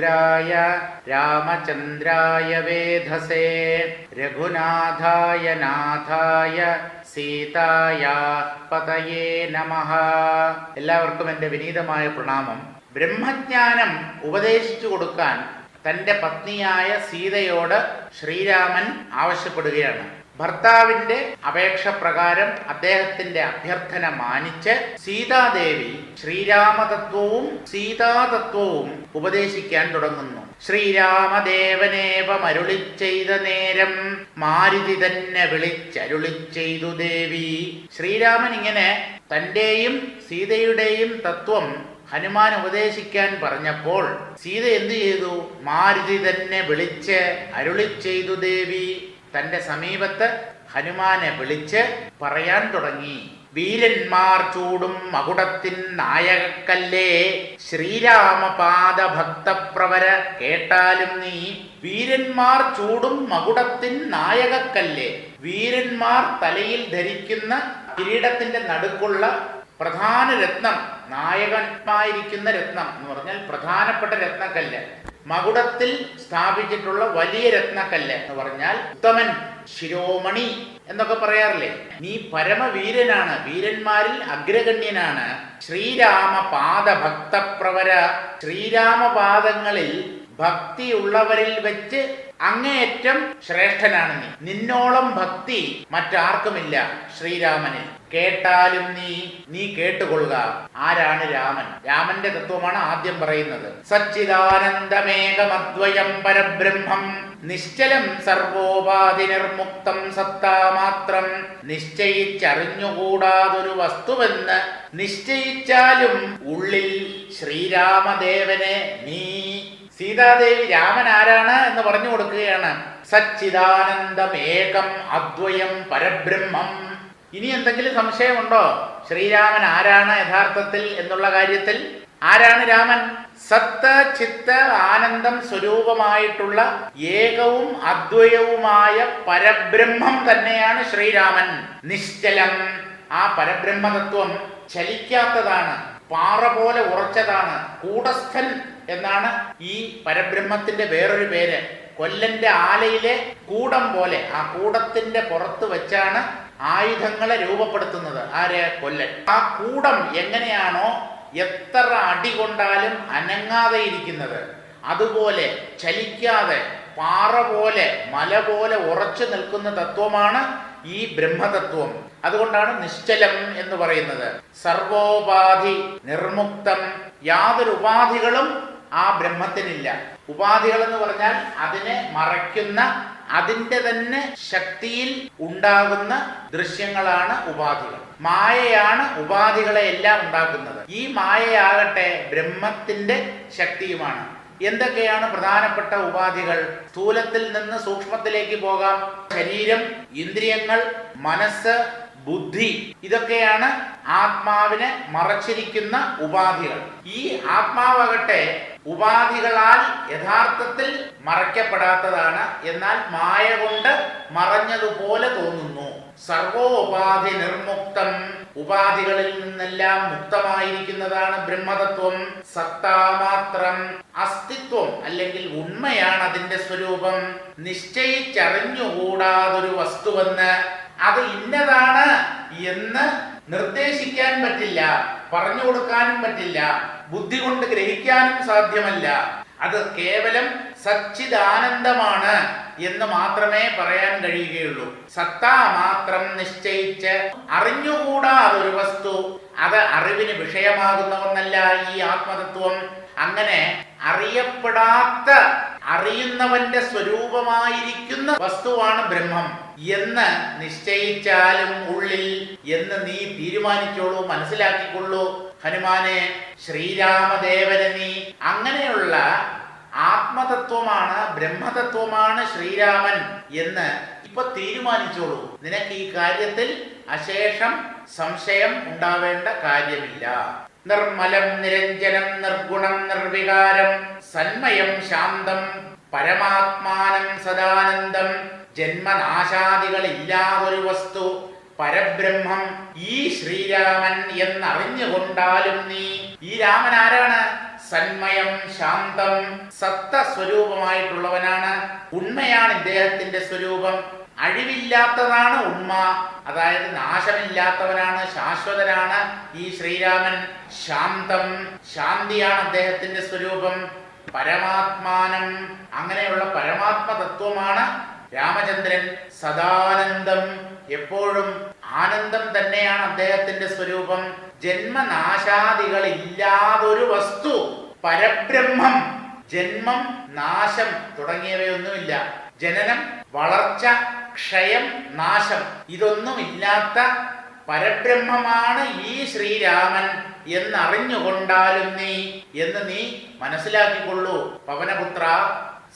രാമഭദ്രായ രാമചന്ദ്രായ വേധസേ രഘുനാഥായ നാഥായ സീതായ പതയേ നമ. എല്ലാവർക്കും എന്റെ വിനീതമായ പ്രണാമം. ബ്രഹ്മജ്ഞാനം ഉപദേശിച്ചു കൊടുക്കാൻ തന്റെ പത്നിയായ സീതയോട് ശ്രീരാമൻ ആവശ്യപ്പെടുകയാണ്. ഭർത്താവിന്റെ അപേക്ഷ പ്രകാരം അദ്ദേഹത്തിന്റെ അഭ്യർത്ഥന മാനിച്ച് സീതാദേവി ശ്രീരാമതത്വവും സീതാതത്വവും ഉപദേശിക്കാൻ തുടങ്ങുന്നു. ശ്രീരാമദേവനേവ മരുളി ചെയ്ത നേരം മാരുതി തന്നെ വിളിച്ചരുളി ചെയ്തു ദേവി. ശ്രീരാമൻ ഇങ്ങനെ തന്റെയും സീതയുടെയും തത്വം ഹനുമാൻ ഉപദേശിക്കാൻ പറഞ്ഞപ്പോൾ സീത എന്തു ചെയ്തു? മാരുതി തന്നെ വിളിച്ച് അരുളി ചെയ്തു ദേവി. തന്റെ സമീപത്ത് ഹനുമാനെ വിളിച്ച് പറയാൻ തുടങ്ങി. വീരന്മാർ ചൂടും മകുടത്തിൻ നായകക്കല്ലേ? ശ്രീരാമപാദ ഭക്തപ്രവര കേട്ടാലും നീ വീരന്മാർ ചൂടും മകുടത്തിൻ നായകക്കല്ലേ? വീരന്മാർ തലയിൽ ധരിക്കുന്ന കിരീടത്തിന്റെ നടുക്കുള്ള പ്രധാന രത്നം നായകന്മായിരിക്കുന്ന രത്നം എന്ന് പറഞ്ഞാൽ പ്രധാനപ്പെട്ട രത്നക്കല്ല്. മകുടത്തിൽ സ്ഥാപിച്ചിട്ടുള്ള വലിയ രത്നക്കല്ല് എന്ന് പറഞ്ഞാൽ ഉത്തമൻ ശിരോമണി എന്നൊക്കെ പറയാറില്ലേ? നീ പരമവീരനാണ് വീരന്മാരിൽ അഗ്രഗണ്യനാണ്. ശ്രീരാമ പാദ പാദഭക്തപ്രവര ശ്രീരാമപാദങ്ങളിൽ ഭക്തിയുള്ളവരിൽ വെച്ച് അങ്ങേയറ്റം ശ്രേഷ്ഠനാണ് നീ നിന്നോളം ഭക്തി മറ്റാർക്കുമില്ല ശ്രീരാമന് കേട്ടാലും നീ നീ കേട്ടുകൊള്ളുക ആരാണ് രാമൻ? രാമന്റെ തത്വമാണ് ആദ്യം പറയുന്നത്. സച്ചിദാനന്ദമേകമദ്വയം പരബ്രഹ്മം. നിശ്ചലം സർവോപാധി നിർമുക്തം സത്താമാത്രം നിശ്ചയിച്ചറിഞ്ഞുകൂടാതൊരു വസ്തുവെന്ന് നിശ്ചയിച്ചാലും ഉള്ളിൽ ശ്രീരാമദേവനെ നീ സീതാദേവി രാമൻ ആരാണ് എന്ന് പറഞ്ഞു കൊടുക്കുകയാണ്. സച്ചിദാനന്ദം ഏകം അദ്വയം പരബ്രഹ്മം. ഇനി എന്തെങ്കിലും സംശയമുണ്ടോ? ശ്രീരാമൻ ആരാണ് യഥാർത്ഥത്തിൽ എന്നുള്ള കാര്യത്തിൽ? ആരാണ് രാമൻ? സത്ത ചിത്ത ആനന്ദം സ്വരൂപമായിട്ടുള്ള ഏകവും അദ്വയവുമായ പരബ്രഹ്മം തന്നെയാണ് ശ്രീരാമൻ. നിശ്ചലം. ആ പരബ്രഹ്മതത്വം ചലിക്കാത്തതാണ്. പാറ പോലെ ഉറച്ചതാണ്. കൂടസ്ഥൻ എന്നാണ് ഈ പരബ്രഹ്മത്തിന്റെ വേറൊരു പേര്. കൊല്ലന്റെ ആലയിലെ കൂടം പോലെ ആ കൂടത്തിന്റെ പുറത്ത് വെച്ചാണ് ആയുധങ്ങളെ രൂപപ്പെടുത്തുന്നത്. ആര്? കൊല്ലൻ. ആ കൂടം എങ്ങനെയാണോ എത്ര അടി കൊണ്ടാലും അനങ്ങാതെ ഇരിക്കുന്നത്. അതുപോലെ ചലിക്കാതെ പാറ പോലെ മല പോലെ ഉറച്ചു നിൽക്കുന്ന തത്വമാണ് ഈ ബ്രഹ്മതത്വം. അതുകൊണ്ടാണ് നിശ്ചലം എന്ന് പറയുന്നത്. സർവോപാധി നിർമുക്തം. യാതൊരു ഉപാധികളും ആ ബ്രഹ്മത്തിനില്ല. ഉപാധികൾ എന്ന് പറഞ്ഞാൽ അതിനെ മറയ്ക്കുന്ന അതിന്റെ തന്നെ ശക്തിയിൽ ഉണ്ടാകുന്ന ദൃശ്യങ്ങളാണ് ഉപാധികൾ. മായയാണ് ഉപാധികളെ എല്ലാം ഉണ്ടാക്കുന്നത്. ഈ മായയാകട്ടെ ബ്രഹ്മത്തിന്റെ ശക്തിയുമാണ്. എന്തൊക്കെയാണ് പ്രധാനപ്പെട്ട ഉപാധികൾ? സ്ഥൂലത്തിൽ നിന്ന് സൂക്ഷ്മത്തിലേക്ക് പോകാം. ശരീരം ഇന്ദ്രിയങ്ങൾ മനസ്സ് ബുദ്ധി ഇതൊക്കെയാണ് ആത്മാവിനെ മറച്ചിരിക്കുന്ന ഉപാധികൾ. ഈ ആത്മാവകട്ടെ ഉപാധികളാൽ യഥാർത്ഥത്തിൽ മറയ്ക്കപ്പെടാത്തതാണ്. എന്നാൽ മായ കൊണ്ട് മറഞ്ഞതുപോലെ തോന്നുന്നു. സർവോപാധി നിർമുക്തം ഉപാധികളിൽ നിന്നെല്ലാം മുക്തമായിരിക്കുന്നതാണ് ബ്രഹ്മതത്വം. സത്താമാത്രം അസ്തിത്വം അല്ലെങ്കിൽ ഉണ്മയാണ് അതിന്റെ സ്വരൂപം. നിശ്ചയിച്ചറിഞ്ഞുകൂടാതൊരു വസ്തുവെന്ന് അത് ഇന്നതാണ് എന്ന് നിർദ്ദേശിക്കാൻ പറ്റില്ല പറഞ്ഞു കൊടുക്കാനും പറ്റില്ല ബുദ്ധി കൊണ്ട് ഗ്രഹിക്കാനും സാധ്യമല്ല. അത് കേവലം സച്ചിദാനന്ദമാണ് എന്ന് മാത്രമേ പറയാൻ കഴിയുകയുള്ളൂ. സത്താ മാത്രം നിശ്ചയിച്ച് അറിഞ്ഞുകൂടാ അതൊരു വസ്തു. അത് അറിവിന് വിഷയമാകുന്ന ഒന്നല്ല ഈ ആത്മതത്വം. അങ്ങനെ അറിയപ്പെടാത്ത അറിയുന്നവന്റെ സ്വരൂപമായിരിക്കുന്ന വസ്തുവാണ് ബ്രഹ്മം. എന്ന് നിശ്ചയിച്ചാലും ഉള്ളിൽ എന്ന് നീ തീരുമാനിച്ചോളൂ മനസ്സിലാക്കിക്കൊള്ളൂ. ഹനുമാനെ ശ്രീരാമദേവന് നീ അങ്ങനെയുള്ള ആത്മതത്വമാണ് ബ്രഹ്മതത്വമാണ് ശ്രീരാമൻ എന്ന് ഇപ്പൊ തീരുമാനിച്ചോളൂ. നിനക്ക് ഈ കാര്യത്തിൽ അശേഷം സംശയം ഉണ്ടാവേണ്ട കാര്യമില്ല. നിർമ്മലം നിരഞ്ജനം നിർഗുണം നിർവികാരം സന്മയം ശാന്തം പരമാത്മാനം സദാനന്ദം ജന്മനാശാദികളില്ലാതൊരു വസ്തു പരബ്രഹ്മം ഈ ശ്രീരാമൻ എന്നറിഞ്ഞുകൊണ്ടാലും നീ ഈ രാമൻ ആരാണ് സന്മയം ശാന്തം സത്ത സ്വരൂപമായിട്ടുള്ളവനാണ് ഉണ്മയാണ് ഇദ്ദേഹത്തിന്റെ സ്വരൂപം. അഴിവില്ലാത്തതാണ് ഉണ്മ. അതായത് നാശമില്ലാത്തവനാണ് ശാശ്വതനാണ് ഈ ശ്രീരാമൻ. ശാന്തം ശാന്തിയാണ് അദ്ദേഹത്തിന്റെ സ്വരൂപം. പരമാത്മാനം അങ്ങനെയുള്ള പരമാത്മ തത്വമാണ് രാമചന്ദ്രൻ സദാനന്ദം എപ്പോഴും ആനന്ദം തന്നെയാണ് അദ്ദേഹത്തിന്റെ സ്വരൂപം. ജന്മനാശാദികൾ ഇല്ലാതൊരു വസ്തു പരബ്രഹ്മം ജന്മം നാശം തുടങ്ങിയവയൊന്നുമില്ല. ജനനം വളർച്ച ക്ഷയം നാശം ഇതൊന്നുമില്ലാത്ത പരബ്രഹ്മമാണ് ഈ ശ്രീരാമൻ എന്നറിഞ്ഞുകൊണ്ടാലും നീ എന്ന് നീ മനസ്സിലാക്കിക്കൊള്ളൂ. പവനപുത്ര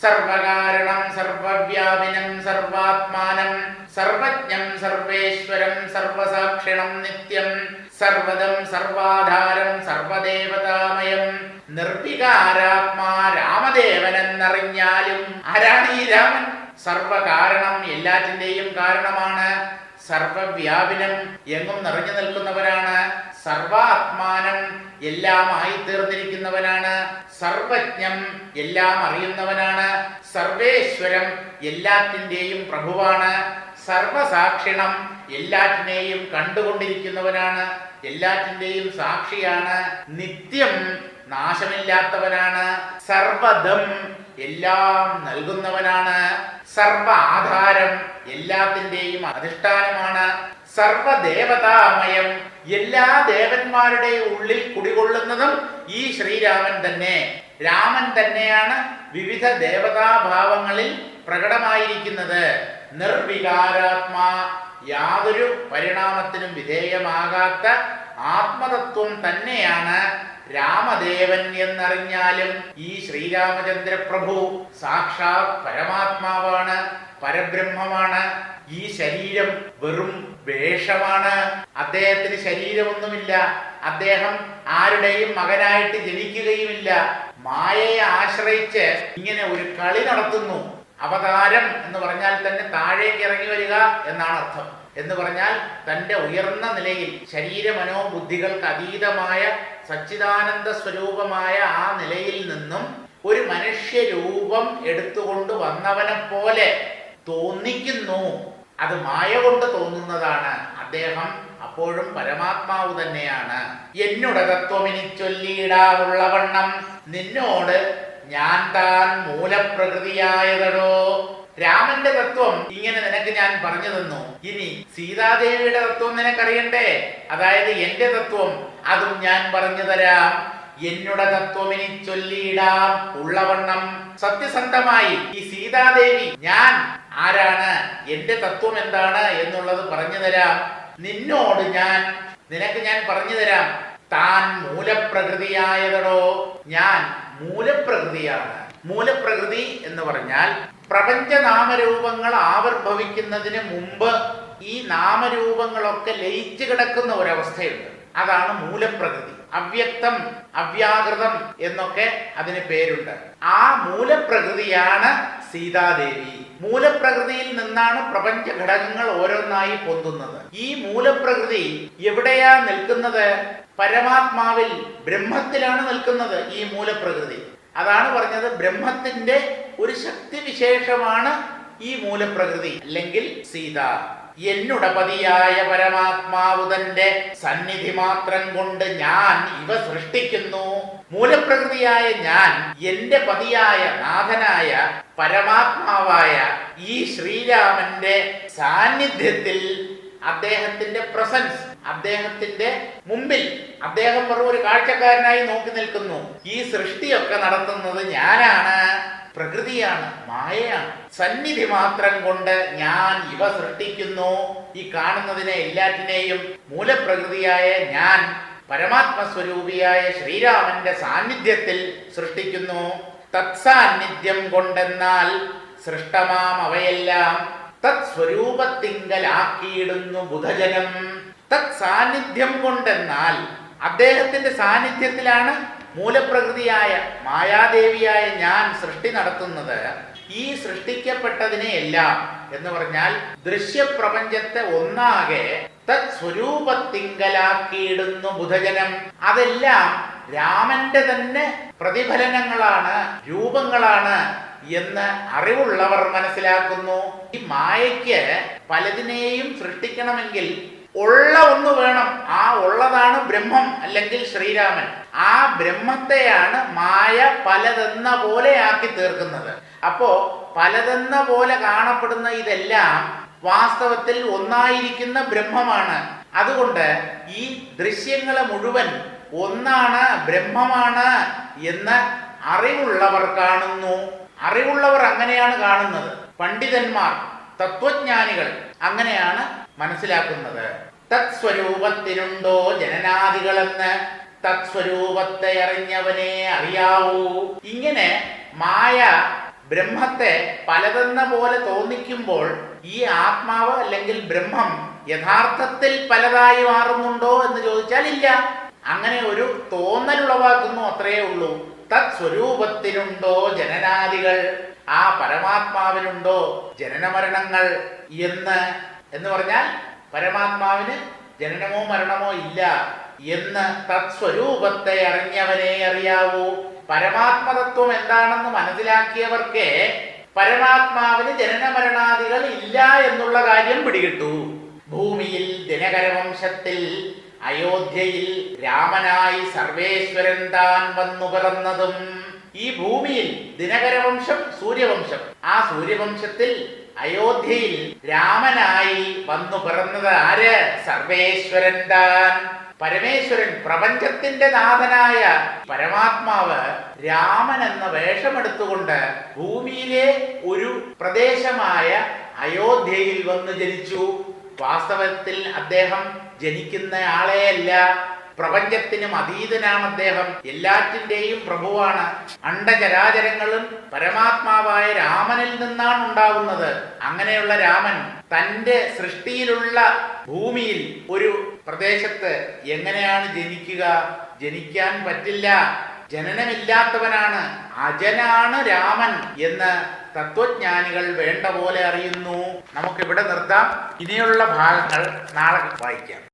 സർവകാരണം സർവവ്യാപിനം സർവാത്മാനം സർവജ്ഞം സർവേശ്വരം സർവസാക്ഷിണം നിത്യം സർവദം സർവാധാരം സർവദേവതാമയം നിർവികാരാത്മാ രാമദേവൻ എന്നറിഞ്ഞാലും ആരാണ് ഈ രാമൻ? സർവകാരണം എല്ലാറ്റിന്റെയും കാരണമാണ് സർവവ്യാപിനം എങ്ങും നിറഞ്ഞു നിൽക്കുന്നവരാണ് സർവാത്മാനം എല്ലാമായി തീർന്നിരിക്കുന്നവനാണ് സർവജ്ഞം എല്ലാം അറിയുന്നവനാണ് സർവേശ്വരം എല്ലാത്തിന്റെയും പ്രഭുവാണ്. സർവസാക്ഷിണം എല്ലാറ്റിനെയും കണ്ടുകൊണ്ടിരിക്കുന്നവനാണ്. എല്ലാറ്റിന്റെയും സാക്ഷിയാണ്. നിത്യം നാശമില്ലാത്തവനാണ്. സർവദം എല്ലാം നൽകുന്നവനാണ്. സർവ ആധാരം എല്ലാത്തിന്റെയും അധിഷ്ഠാനമാണ്. സർവദേവതാമയം എല്ലാ ദേവന്മാരുടെയും ഉള്ളിൽ കുടികൊള്ളുന്നതും ഈ ശ്രീരാമൻ തന്നെ. രാമൻ തന്നെയാണ് വിവിധ ദേവതാഭാവങ്ങളിൽ പ്രകടമായിരിക്കുന്നത്. നിർവികാരാത്മാ യാതൊരു പരിണാമത്തിനും വിധേയമാകാത്ത ആത്മതത്വം തന്നെയാണ് രാമദേവൻ എന്നറിഞ്ഞാലും ഈ ശ്രീരാമചന്ദ്ര പ്രഭു സാക്ഷാത് പരമാത്മാവാണ് പരബ്രഹ്മമാണ്. ഈ ശരീരം വെറും വേഷമാണ്. അദ്ദേഹത്തിന് ശരീരമൊന്നുമില്ല. അദ്ദേഹം ആരുടെയും മകനായിട്ട് ജനിക്കുകയുമില്ല. മായയെ ആശ്രയിച്ച് ഇങ്ങനെ ഒരു കളി നടത്തുന്നു. അവതാരം എന്ന് പറഞ്ഞാൽ തന്നെ താഴേക്ക് ഇറങ്ങി വരിക എന്നാണ് അർത്ഥം. എന്ന് പറഞ്ഞാൽ തന്റെ ഉയർന്ന നിലയിൽ ശരീര മനോബുദ്ധികൾക്ക് അതീതമായ സച്ചിദാനന്ദ സ്വരൂപമായ ആ നിലയിൽ നിന്നും ഒരു മനുഷ്യരൂപം എടുത്തുകൊണ്ട് വന്നവനെ പോലെ തോന്നിക്കുന്നു. അത് മായ കൊണ്ട് തോന്നുന്നതാണ് അദ്ദേഹം അപ്പോഴും പരമാത്മാവ് തന്നെയാണ്. എന്നുടകത്വമിനി ചൊല്ലിയിടാവുള്ള വണ്ണം നിന്നോട് ഞാൻ താൻ മൂലപ്രകൃതിയായതടോ? രാമന്റെ തത്വം ഇങ്ങനെ നിനക്ക് ഞാൻ പറഞ്ഞു തന്നു. ഇനി സീതാദേവിയുടെ തത്വം നിനക്കറിയണ്ടേ? അതായത് എന്റെ തത്വം അതും ഞാൻ പറഞ്ഞു തരാം. എന്നുടെ തത്വം ഇനി ചൊല്ലിയിടാം ഉള്ളവണ്ണം സത്യസന്ധമായി. ഈ സീതാദേവി ഞാൻ ആരാണ്? എന്റെ തത്വം എന്താണ് എന്നുള്ളത് പറഞ്ഞു തരാം. നിന്നോട് ഞാൻ നിനക്ക് ഞാൻ പറഞ്ഞു തരാം. താൻ മൂലപ്രകൃതിയായതടോ ഞാൻ മൂലപ്രകൃതിയാണ്. മൂലപ്രകൃതി എന്ന് പറഞ്ഞാൽ പ്രപഞ്ചനാമരൂപങ്ങൾ ആവിർഭവിക്കുന്നതിന് മുമ്പ് ഈ നാമരൂപങ്ങളൊക്കെ ലയിച്ചു കിടക്കുന്ന ഒരവസ്ഥയുണ്ട്. അതാണ് മൂലപ്രകൃതി. അവ്യക്തം അവ്യാകൃതം എന്നൊക്കെ അതിന് പേരുണ്ട്. ആ മൂലപ്രകൃതിയാണ് സീതാദേവി. മൂലപ്രകൃതിയിൽ നിന്നാണ് പ്രപഞ്ച ഘടകങ്ങൾ ഓരോന്നായി പൊന്തുന്നത്. ഈ മൂലപ്രകൃതി എവിടെയാ നിൽക്കുന്നത്? പരമാത്മാവിൽ ബ്രഹ്മത്തിലാണ് നിൽക്കുന്നത് ഈ മൂലപ്രകൃതി. അതാണ് പറഞ്ഞത് ബ്രഹ്മത്തിന്റെ ഒരു ശക്തി വിശേഷമാണ് ഈ മൂലപ്രകൃതി. അല്ലെങ്കിൽ സീത. എന്നുടെ പതിയായ പരമാത്മാവ് തന്റെ സന്നിധി മാത്രം കൊണ്ട് ഞാൻ ഇവ സൃഷ്ടിക്കുന്നു. മൂലപ്രകൃതിയായ ഞാൻ എന്റെ പതിയായ നാഥനായ പരമാത്മാവായ ഈ ശ്രീരാമന്റെ സാന്നിധ്യത്തിൽ അദ്ദേഹത്തിന്റെ പ്രസൻസ് അദ്ദേഹത്തിന്റെ മുമ്പിൽ അദ്ദേഹം വെറും ഒരു കാഴ്ചക്കാരനായി നോക്കി നിൽക്കുന്നു. ഈ സൃഷ്ടിയൊക്കെ നടത്തുന്നത് ഞാനാണ്. പ്രകൃതിയാണ് മായയാണ്. സന്നിധി മാത്രം കൊണ്ട് ഞാൻ ഇവ സൃഷ്ടിക്കുന്നു. ഈ കാണുന്നതിനെ എല്ലാറ്റിനെയും മൂലപ്രകൃതിയായ ഞാൻ പരമാത്മസ്വരൂപിയായ ശ്രീരാമന്റെ സാന്നിധ്യത്തിൽ സൃഷ്ടിക്കുന്നു. തത്സാന്നിധ്യം കൊണ്ടെന്നാൽ സൃഷ്ടമാം അവയെല്ലാം. തത് സ്വരൂപത്തിങ്കലാക്കിയിടുന്നു ബുധജനം. തത് സാന്നിധ്യം കൊണ്ടെന്നാൽ അദ്ദേഹത്തിന്റെ സാന്നിധ്യത്തിലാണ് മൂലപ്രകൃതിയായ മായാദേവിയായ ഞാൻ സൃഷ്ടി നടത്തുന്നത് ഈ സൃഷ്ടിക്കപ്പെട്ടതിനെ എല്ലാം എന്ന് പറഞ്ഞാൽ ദൃശ്യപ്രപഞ്ചത്തെ ഒന്നാകെ തത് സ്വരൂപത്തിങ്കലാക്കിയിടുന്നു ബുധജനം. അതെല്ലാം രാമന്റെ തന്നെ പ്രതിഫലനങ്ങളാണ് രൂപങ്ങളാണ് എന്ന് അറിവുള്ളവർ മനസ്സിലാക്കുന്നു. ഈ മായയ്ക്ക് പലതിനെയും സൃഷ്ടിക്കണമെങ്കിൽ ഉള്ള ഒന്ന് വേണം. ആ ഉള്ളതാണ് ബ്രഹ്മം അല്ലെങ്കിൽ ശ്രീരാമൻ. ആ ബ്രഹ്മത്തെയാണ് മായ പലതെന്ന പോലെ ആക്കി തീർക്കുന്നത്. അപ്പോ പലതെന്ന പോലെ കാണപ്പെടുന്ന ഇതെല്ലാം വാസ്തവത്തിൽ ഒന്നായിരിക്കുന്ന ബ്രഹ്മമാണ്. അതുകൊണ്ട് ഈ ദൃശ്യങ്ങളെ മുഴുവൻ ഒന്നാണ് ബ്രഹ്മമാണ് എന്ന് അറിവുള്ളവർ കാണുന്നു. അറിവുള്ളവർ അങ്ങനെയാണ് കാണുന്നത്. പണ്ഡിതന്മാർ തത്വജ്ഞാനികൾ അങ്ങനെയാണ് മനസ്സിലാക്കുന്നത്. തത്സ്വരൂപത്തിനുണ്ടോ ജനനാദികളെന്ന്? തത്സ്വരൂപത്തെ അറിഞ്ഞവനെ അറിയാവൂ. ഇങ്ങനെ മായ ബ്രഹ്മത്തെ പലതെന്ന പോലെ തോന്നിക്കുമ്പോൾ ഈ ആത്മാവ് അല്ലെങ്കിൽ ബ്രഹ്മം യഥാർത്ഥത്തിൽ പലതായി മാറുന്നുണ്ടോ എന്ന് ചോദിച്ചാൽ ഇല്ല. അങ്ങനെ ഒരു തോന്നൽ ഉളവാക്കുന്നു അത്രയേ ഉള്ളൂ. തത് സ്വരൂപത്തിനുണ്ടോ ജനനാദികൾ? ആ പരമാത്മാവിനുണ്ടോ ജനനമരണങ്ങൾ എന്ന്? എന്ന് പറഞ്ഞാൽ പരമാത്മാവിന് ജനനമോ മരണമോ ഇല്ല. എന്ന് തത്സ്വരൂപത്തെ അറിഞ്ഞവനെ അറിയാവൂ. പരമാത്മതത്വം എന്താണെന്ന് മനസ്സിലാക്കിയവർക്ക് പരമാത്മാവിന് ജനനമരണാദികൾ ഇല്ല എന്നുള്ള കാര്യം പിടികിട്ടു. ഭൂമിയിൽ ദിനകരവംശത്തിൽ അയോധ്യയിൽ രാമനായി സർവേശ്വരൻ താൻ വന്നു പിറന്നതും ഈ ഭൂമിയിൽ ദിനകരവംശം സൂര്യവംശം. ആ സൂര്യവംശത്തിൽ അയോധ്യയിൽ രാമനായി വന്നു പിറന്നത് ആര്? സർവേശ്വരൻ താൻ. പരമേശ്വരൻ പ്രപഞ്ചത്തിന്റെ നാഥനായ പരമാത്മാവ് രാമൻ എന്ന വേഷമെടുത്തുകൊണ്ട് ഭൂമിയിലെ ഒരു പ്രദേശമായ അയോധ്യയിൽ വന്ന് ജനിച്ചു. വാസ്തവത്തിൽ അദ്ദേഹം ജനിക്കുന്ന ആളെയല്ല പ്രപഞ്ചത്തിനും അതീതനാണ് അദ്ദേഹം. എല്ലാറ്റിന്റെയും പ്രഭുവാണ്. അണ്ടചരാചരങ്ങളും പരമാത്മാവായ രാമനിൽ നിന്നാണ് ഉണ്ടാവുന്നത്. അങ്ങനെയുള്ള രാമൻ തന്റെ സൃഷ്ടിയിലുള്ള ഭൂമിയിൽ ഒരു പ്രദേശത്ത് എങ്ങനെയാണ് ജനിക്കുക? ജനിക്കാൻ പറ്റില്ല. ജനനമില്ലാത്തവനാണ്. അജനാണ് രാമൻ എന്ന് തത്വജ്ഞാനികൾ വേണ്ട പോലെ അറിയുന്നു. നമുക്കിവിടെ നിർത്താം. ഇനിയുള്ള ഭാഗങ്ങൾ നാളെ വായിക്കാം.